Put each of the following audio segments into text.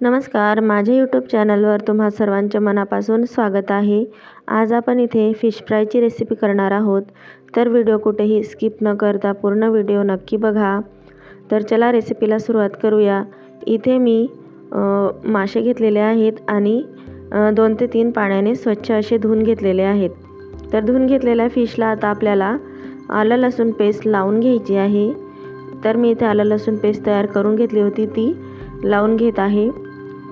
नमस्कार माझ्या यूट्यूब चॅनलवर तुम्हा सर्वांच्या मनापासून स्वागत आहे. आज आपण इथे फिश फ्रायची रेसिपी करणार आहोत. तर व्हिडिओ कुठेही स्किप न करता पूर्ण व्हिडिओ नक्की बघा. तर चला रेसिपीला सुरुवात करूया. इथे मी मासे घेतलेले आहेत आणि दोन ते तीन पाण्याने स्वच्छ असे धुवून घेतलेले आहेत. तर धुवून घेतलेल्या फिशला आता आपल्याला आलं लसूण पेस्ट लावून घ्यायची आहे. तर मी इथे आलं लसूण पेस्ट तयार करून घेतली होती ती लावून घेत आहे.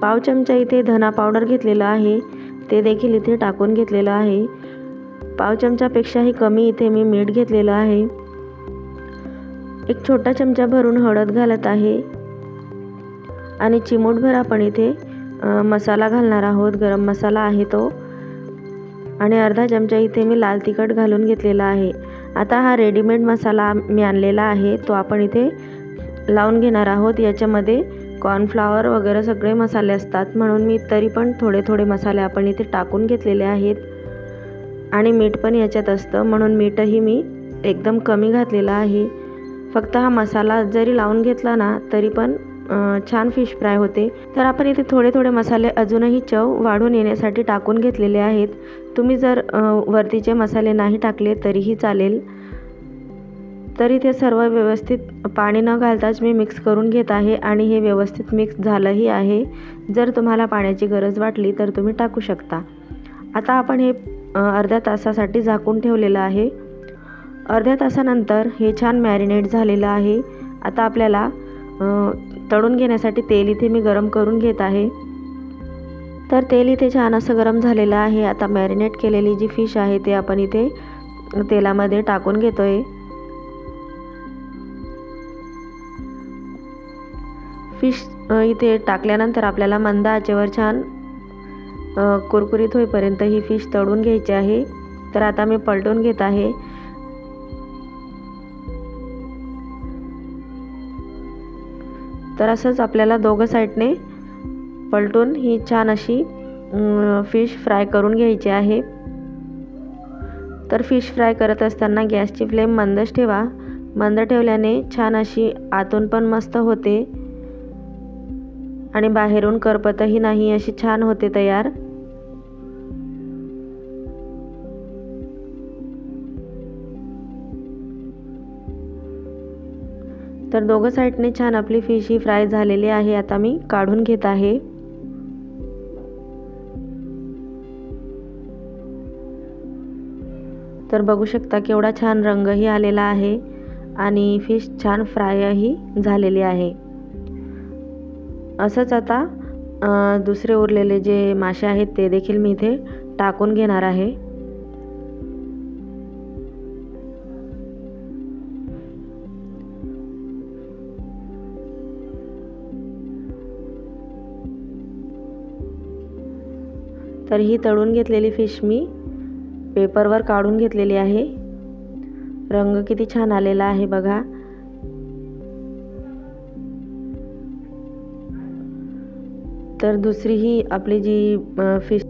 पाव चमचा इथे धना पावडर घेतलेलं आहे. ते देखील इथे टाकून घेतलेलं आहे. पाव चमचापेक्षाही कमी इथे मी मीठ घेतलेलं आहे. एक छोटा चमचा भरून हळद घालत आहे. आणि चिमूटभर आपण इथे मसाला घालणार आहोत. गरम मसाला आहे तो. आणि अर्धा चमचा इथे मी लाल तिखट घालून घेतलेला आहे. आता हा रेडीमेड मसाला मी आणलेला आहे. तो आपण इथे लावून घेणार आहोत. याच्यामध्ये कॉर्नफ्लावर वगैरे सगळे मसाले असतात. म्हणून मी तरी पण थोडे थोडे मसाले आपण इथे टाकून घेतलेले आहेत. आणि मीठ पण याच्यात असतं. म्हणून मीठही मी एकदम कमी घातलेलं आहे. फक्त हा मसाला जरी लावून घेतला ना तरी पण छान फिश फ्राय होते. तर आपण इथे थोडे थोडे मसाले अजूनही चव वाढून येण्यासाठी टाकून घेतलेले आहेत. तुम्ही जर वरतीचे मसाले नाही टाकले तरीही चालेल. तर इथे सर्व व्यवस्थित पाणी न घालताच मी मिक्स करून घेत आहे आणि हे व्यवस्थित मिक्स झालंही आहे. जर तुम्हाला पाण्याची गरज वाटली तर तुम्ही टाकू शकता. आता आपण हे अर्ध्या तासासाठी झाकून ठेवलेलं आहे. अर्ध्या तासानंतर हे छान मॅरिनेट झालेलं आहे. आता आपल्याला तळून घेण्यासाठी तेल इथे मी गरम करून घेत आहे. तर तेल इथे छान असं गरम झालेलं आहे. आता मॅरिनेट केलेली जी फिश आहे ते आपण इथे तेलामध्ये टाकून घेतो आहे फिश इथे टाकल्यानंतर आपल्याला मंद आचेवर छान कुरकुरीत होईपर्यंत ही फिश तळून घ्यायची आहे. तर आता मी पलटून घेत आहे. तर असंच आपल्याला दोघं साईडने पलटून ही छान अशी फिश फ्राय करून घ्यायची आहे. तर फिश फ्राय करत असताना गॅसची फ्लेम मंदच ठेवा. मंद ठेवल्याने छान अशी आतून पण मस्त होते. आणि बाहेरून करपतही नाही अशी छान होते तयार. तर दोघं साईडने छान आपली फिश ही फ्राय झालेली आहे आता मी काढून घेत आहे. तर बघू शकता केवढा छान रंगही आलेला आहे आणि फिश छान फ्रायही झालेली आहे. असंच आता दुसरे उरलेले जे मासे आहेत ते देखील मी इथे टाकून घेणार आहे. तर ही तळून घेतलेली फिश मी पेपरवर काढून घेतलेली आहे. रंग किती छान आलेला आहे बघा. तर दुसरी ही आपली जी फिश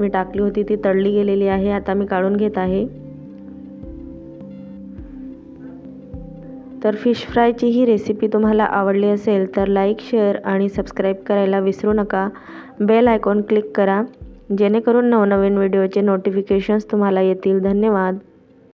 मी टाकली होती ती तळली गेलेली आहे. आता मी काढून घेत आहे. तर फिश फ्रायची ही रेसिपी तुम्हाला आवडली असेल तर लाईक शेअर आणि सबस्क्राईब करायला विसरू नका. बेल आयकॉन क्लिक करा. जेणेकरून नवनवीन व्हिडिओचे नोटिफिकेशन्स तुम्हाला येतील. धन्यवाद.